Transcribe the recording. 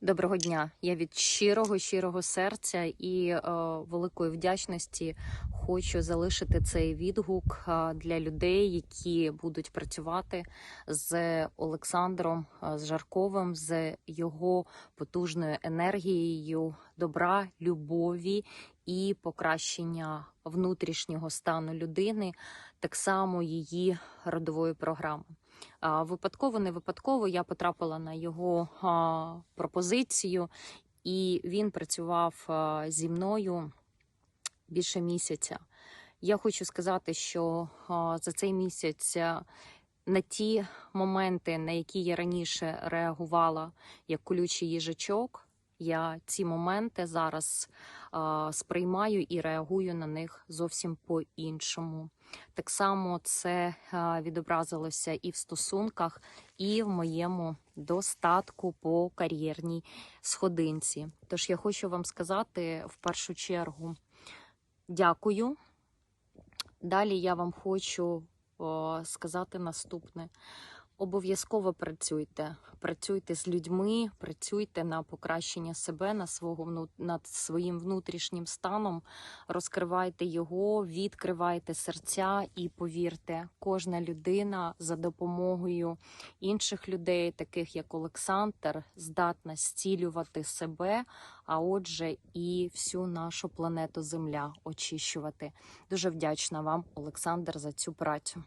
Доброго дня. Я від щирого, щирого серця і е, великої вдячності хочу залишити цей відгук е, для людей, які будуть працювати з Олександром е, з Жарковим, з його потужною енергією добра, любові і покращення внутрішнього стану людини, так само її родової програми. Випадково, не випадково я потрапила на його пропозицію, і він працював зі мною більше місяця. Я хочу сказати, що за цей місяць на ті моменти, на які я раніше реагувала як колючий їжачок, я ці моменти зараз а, сприймаю і реагую на них зовсім по-іншому. Так само це а, відобразилося і в стосунках, і в моєму достатку по кар'єрній сходинці. Тож я хочу вам сказати в першу чергу дякую. Далі я вам хочу о, сказати наступне. Обов'язково працюйте, працюйте з людьми, працюйте на покращення себе, на свого над своїм внутрішнім станом, розкривайте його, відкривайте серця і повірте, кожна людина за допомогою інших людей, таких як Олександр, здатна зцілювати себе, а отже, і всю нашу планету Земля очищувати. Дуже вдячна вам, Олександр, за цю працю.